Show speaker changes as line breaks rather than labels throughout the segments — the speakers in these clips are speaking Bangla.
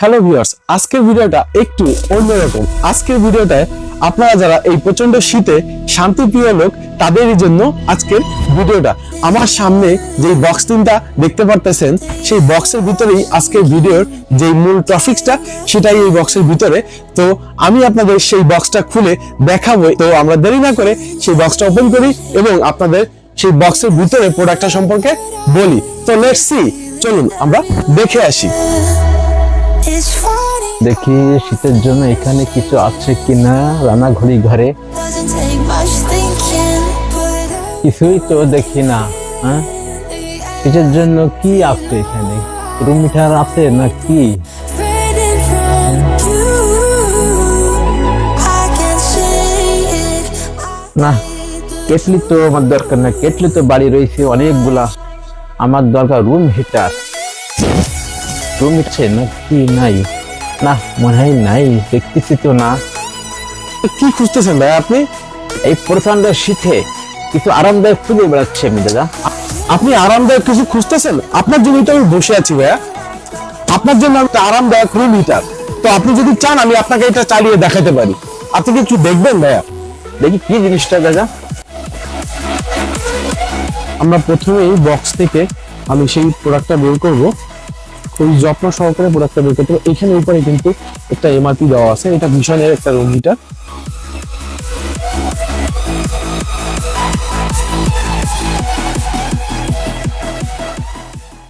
হ্যালো ভিউয়ার্স আজকের ভিডিওটা একটু অন্যরকম। আজকের ভিডিওটায় আপনারা যারা এই প্রচণ্ড শীতে শান্তিপ্রিয় লোক তাদেরই জন্য আজকের ভিডিওটা। আমার সামনে যে বক্স তিনটা দেখতে পারতেছেন, সেই বক্সের ভিতরেই আজকের ভিডিওর যে মূল টপিক্সটা সেটাই এই বক্সের ভিতরে। তো আমি আপনাদের সেই বক্সটা খুলে দেখাবো। তো আমরা দেরি না করে সেই বক্সটা ওপেন করি এবং আপনাদের সেই বক্সের ভিতরে প্রোডাক্টটা সম্পর্কে বলি। তো লেটস সি চলুন আমরা দেখে আসি।
দেখি শীতের জন্য এখানে কিছু আছে কিনা রান্নাঘড়ি ঘরে। কিছুই তো দেখি না হ্যাঁ? শীতের জন্য কি আছে এখানে? রুম মিঠার আছে না কি. না, কেটলি তো আমার দরকার না। কেটলি তো বাড়ি রয়েছে অনেকগুলা। আমার দরকার রুম হিটার। রুম হিটার না কি নাই? না, মনে হয় নাই, দেখতেছি তো না।
কি খুঁজতেছেন ভাই আপনি?
এই প্রচণ্ড শীতে কিছু আরামদায়ক খুঁজে বেড়াচ্ছে আমি দাদা
আপনি আরামদায়ক কিছু খুঁজতেছেন? আপনার জন্য তো আমি বসে আছি ভাইয়া। আপনার জন্য একটা আরামদায়ক রুম হিটার তো আপনি যদি চান, আমি আপনাকে এটা চালিয়ে দেখাতে পারি। আপনি কি একটু দেখবেন ভাইয়া?
দেখি কি জিনিসটা, দাদা।
আমরা প্রথমেই বক্স থেকে আমি সেই প্রোডাক্টটা বের করব। খুবই যত্ন সহকারে প্রোডাক্টটা বের করতে হবে। এখানে উপরে কিন্তু একটা এমআরপি দেওয়া আছে। এটা ভীষণের একটা রুম হিটার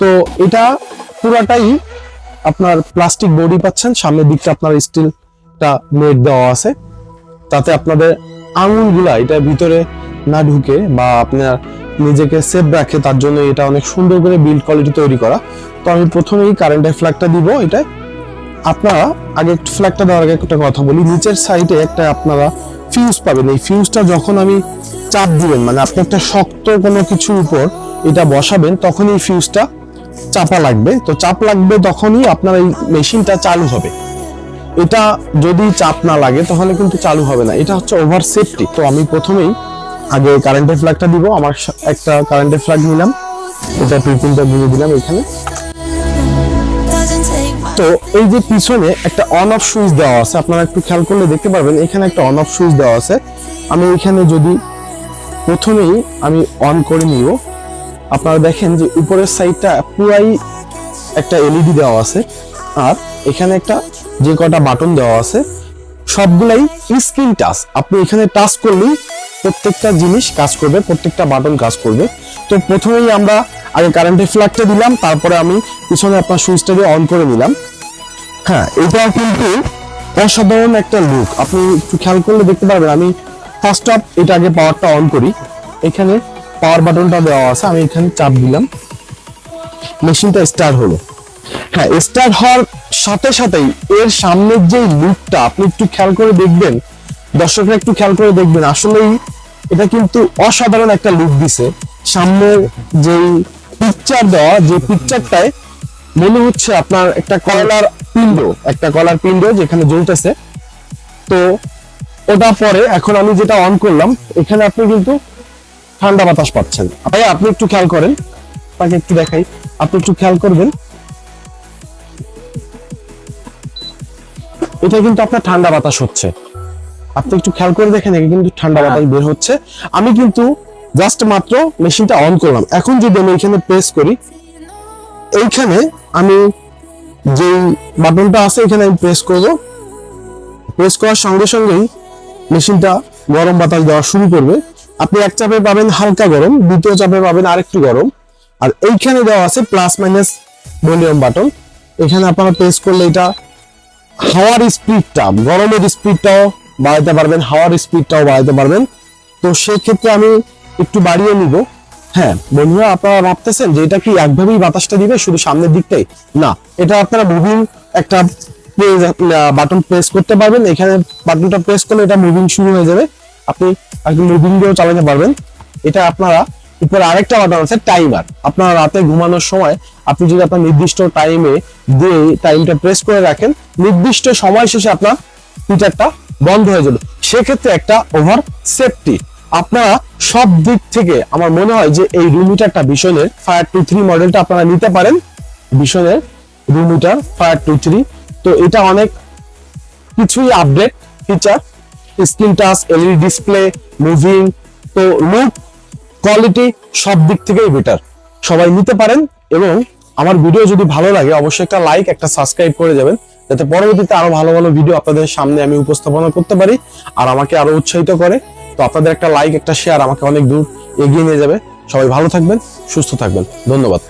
তো এটা পুরাটাই আপনার প্লাস্টিক বডি পাচ্ছেন। সামনের দিকটা আপনার স্টিলটা নেট দেওয়া আছে। তাতে আপনাদের আঙুলগুলা এটা ভিতরে না ঢুকে বা আপনার নিজেকে সেফ রাখে, তার জন্য এটা অনেক সুন্দর করে বিল্ড কোয়ালিটি তৈরি করা। তো আমি প্রথমেই কারেন্টের ফ্ল্যাগটা দিব এটাই আপনারা, আগে একটু ফ্ল্যাগটা দেওয়ার আগে একটা কথা বলি, নিচের সাইডে একটা আপনারা ফিউজ পাবেন। এই ফিউজটা যখন আমি চাপ দিবেন মানে আপনি একটা শক্ত কোনো কিছুর উপর এটা বসাবেন, তখন এই ফিউজটা চাপা লাগবে। তো চাপ লাগবে তখনই আপনার এই মেশিনটা চালু হবে। এটা যদি চাপ না লাগে, তাহলে কিন্তু চালু হবে না। এটা হচ্ছে ওভার সেফটি তো আমি প্রথমেই আগে কারেন্টের ফ্ল্যাগটা দিব, আমার একটা কারেন্টের ফ্ল্যাগ নিলাম। এটা পিপিনটা দিয়ে দিলাম এখানে. তো এই যে পিছনে একটা অন অফ সুইচ দেওয়া আছে, আপনারা একটু খেয়াল করলে দেখতে পারবেন, এখানে একটা অন অফ সুইচ দেওয়া আছে। আমি এখানে যদি প্রথমেই আমি অন করে নিব, আপনারা দেখেন যে উপরের সাইডটা পুরাই একটা এলইডি দেওয়া আছে, আর এখানে একটা যে কটা বাটন দেওয়া আছে, সবগুলাই স্ক্রিন টাচ আপনি এখানে টাচ করলেই প্রত্যেকটা জিনিস কাজ করবে, প্রত্যেকটা বাটন কাজ করবে। তো প্রথমেই আমরা আগে কারেন্টের ফ্ল্যাগটা দিলাম, তারপরে আমি পিছনে আপনার সুইচটা দিয়ে অন করে নিলাম। হ্যাঁ এটা কিন্তু অসাধারণ একটা লুক আপনি একটু খেয়াল করলে দেখতে পারবেন, আমি ফার্স্ট অফ এটা আগে পাওয়ারটা অন করি। এখানে পাওয়ার বাটনটা দেওয়া আছে, আমি এখানে চাপ দিলাম। মেশিনটা স্টার্ট হলো। হ্যাঁ স্টার্ট হওয়ার সাথে সাথেই এর সামনের যে লুকটা আপনি একটু খেয়াল করে দেখবেন, দর্শকরা একটু খেয়াল করে দেখবেন। আসলেই এটা কিন্তু অসাধারণ একটা লুক দিছে। সামনের যে পিকচার দেওয়া, যে পিকচারটায় মনে হচ্ছে আপনার একটা কলার পিণ্ড একটা কলার পিণ্ড যেখানে জ্বলতেছে। তো ওটা পরে এখন আমি যেটা অন করলাম, এখানে আপনি কিন্তু ঠান্ডা বাতাস পাচ্ছেন। ভাই আপনি একটু খেয়াল করেন। তাকে একটু দেখাই। আপনি একটু খেয়াল করবেন। এটা কিন্তু আপনার ঠান্ডা বাতাস হচ্ছে। আপনি একটু খেয়াল করে দেখেন কিন্তু ঠান্ডা বাতাস বের হচ্ছে। আমি কিন্তু জাস্ট মাত্র মেশিনটা অন করলাম। এখন যদি আমি এখানে প্রেস করি এইখানে আমি যে বাটনটা আছে এখানে আমি প্রেস করব। প্রেস করার সঙ্গে সঙ্গেই মেশিনটা গরম বাতাস দেওয়া শুরু করবে। আপনি এক চাপে পাবেন হালকা গরম দ্বিতীয় চাপে পাবেন আরেকটু গরম। আর এইখানে দেওয়া আছে প্লাস মাইনাস ভলিউম বাটন এখানে আপনারা প্রেস করলে এটা হাওয়ার স্পিডটা গরমের স্পিডটাও বাড়াতে পারবেন, হাওয়ার স্পিডটাও বাড়াতে পারবেন। তো সেক্ষেত্রে আমি একটু বাড়িয়ে নিব। হ্যাঁ বন্ধুরা, আপনারা ভাবতেছেন যে এটা কি একভাবেই বাতাসটা দিবে শুধু সামনের দিকটাই? না, এটা আপনারা মুভিং একটা বাটন প্রেস করতে পারবেন। এখানে বাটনটা প্রেস করলে এটা মুভিং শুরু হয়ে যাবে। আপনি মুভিং দিয়েও চালাতে পারবেন। এটা আপনারা, উপরে আরেকটা বাটন আছে টাইমার আপনারা রাতে ঘুমানোর সময় আপনি যদি আপনার নির্দিষ্ট টাইমে দিয়ে টাইমটা প্রেস করে রাখেন, নির্দিষ্ট সময় শেষে আপনার হিটারটা বন্ধ হয়ে যাবে। সেক্ষেত্রে একটা ওভার সেফটি আপনারা সব দিক থেকে আমার মনে হয় যে এই রুম হিটারটা ভীষণের ফায়ার টু থ্রি মডেলটা আপনারা নিতে পারেন। ভীষণের room heater fire two three তো এটা অনেক কিছুই update feature screen touch LED display moving তো লুক কোয়ালিটি সব দিক থেকেই বেটার সবাই নিতে পারেন এবং আমার ভিডিও যদি ভালো লাগে, অবশ্যই একটা লাইক একটা সাবস্ক্রাইব করে যাবেন। যাতে পরবর্তীতে আরও ভালো ভালো ভিডিও আপনাদের সামনে আমি উপস্থাপনা করতে পারি আর আমাকে আরও উৎসাহিত করে। তো আপনাদের একটা লাইক একটা শেয়ার আমাকে অনেক দূর এগিয়ে নিয়ে যাবে। সবাই ভালো থাকবেন, সুস্থ থাকবেন। ধন্যবাদ।